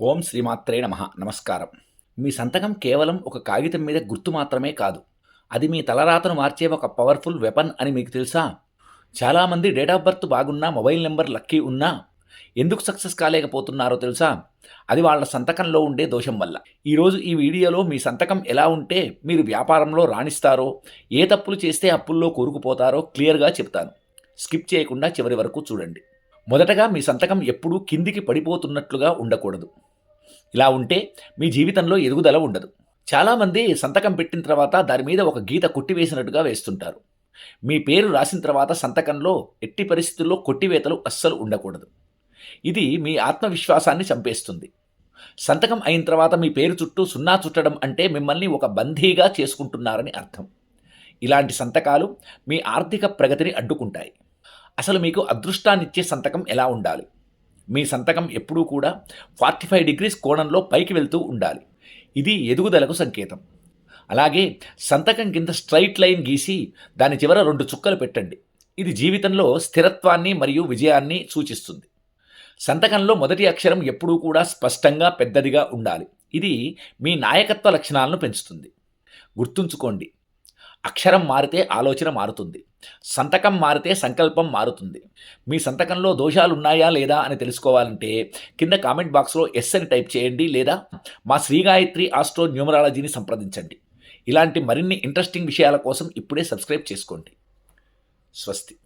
ఓం శ్రీమాత్రే నమ. నమస్కారం. మీ సంతకం కేవలం ఒక కాగితం మీద గుర్తు మాత్రమే కాదు. అది మీ తలరాతను మార్చే ఒక పవర్ఫుల్ వెపన్ అని మీకు తెలుసా? చాలామంది డేట్ ఆఫ్ బర్త్ బాగున్నా మొబైల్ నెంబర్ లక్కీ ఉన్నా ఎందుకు సక్సెస్ కాలేకపోతున్నారో తెలుసా? అది వాళ్ళ సంతకంలో ఉండే దోషం వల్ల. ఈరోజు ఈ వీడియోలో మీ సంతకం ఎలా ఉంటే మీరు వ్యాపారంలో రాణిస్తారో ఏ తప్పులు చేస్తే అప్పుల్లో కూరుకుపోతారో క్లియర్గా చెప్తాను. స్కిప్ చేయకుండా చివరి వరకు చూడండి. మొదటగా మీ సంతకం ఎప్పుడూ కిందికి పడిపోతున్నట్లుగా ఉండకూడదు. ఇలా ఉంటే మీ జీవితంలో ఎదుగుదల ఉండదు. చాలామంది సంతకం పెట్టిన తర్వాత దాని మీద ఒక గీత కొట్టివేసినట్టుగా వేస్తుంటారు. మీ పేరు రాసిన తర్వాత సంతకంలో ఎట్టి పరిస్థితుల్లో కొట్టివేతలు అస్సలు ఉండకూడదు. ఇది మీ ఆత్మవిశ్వాసాన్ని చంపేస్తుంది. సంతకం అయిన తర్వాత మీ పేరు చుట్టూ సున్నా చుట్టడం అంటే మిమ్మల్ని ఒక బందీగా చేసుకుంటున్నారని అర్థం. ఇలాంటి సంతకాలు మీ ఆర్థిక ప్రగతిని అడ్డుకుంటాయి. అసలు మీకు అదృష్టాన్నిచ్చే సంతకం ఎలా ఉండాలి? మీ సంతకం ఎప్పుడూ కూడా ఫార్టీ ఫైవ్ డిగ్రీస్ కోణంలో పైకి వెళ్తూ ఉండాలి. ఇది ఎదుగుదలకు సంకేతం. అలాగే సంతకం కింద స్ట్రైట్ లైన్ గీసి దాని చివర రెండు చుక్కలు పెట్టండి. ఇది జీవితంలో స్థిరత్వాన్ని మరియు విజయాన్ని సూచిస్తుంది. సంతకంలో మొదటి అక్షరం ఎప్పుడూ కూడా స్పష్టంగా పెద్దదిగా ఉండాలి. ఇది మీ నాయకత్వ లక్షణాలను పెంచుతుంది. గుర్తుంచుకోండి అక్షరం మారితే ఆలోచన మారుతుంది. సంతకం మారితే సంకల్పం మారుతుంది. మీ సంతకంలో దోషాలు ఉన్నాయా లేదా అని తెలుసుకోవాలంటే కింద కామెంట్ బాక్స్లో ఎస్ అని టైప్ చేయండి లేదా మా శ్రీగాయత్రి ఆస్ట్రో న్యూమరాలజీని సంప్రదించండి. ఇలాంటి మరిన్ని ఇంట్రెస్టింగ్ విషయాల కోసం ఇప్పుడే సబ్స్క్రైబ్ చేసుకోండి. స్వస్తి.